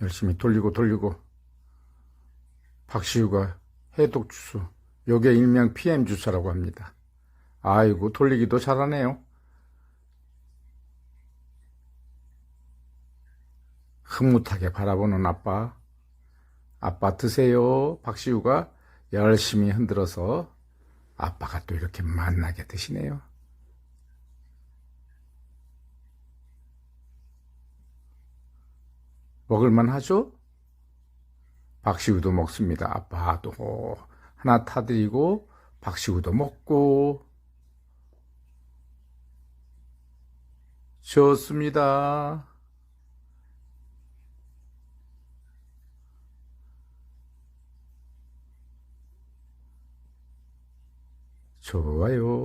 열심히 돌리고 돌리고 박시우가 해독 주스 요게 일명 PM 주사라고 합니다. 아이고 돌리기도 잘하네요. 흐뭇하게 바라보는 아빠. 아빠 드세요. 박시우가 열심히 흔들어서 아빠가 또 이렇게 만나게 드시네요. 먹을만 하죠? 박시우도 먹습니다. 아빠도 하나 타드리고 박시우도 먹고 좋습니다. 좋아요.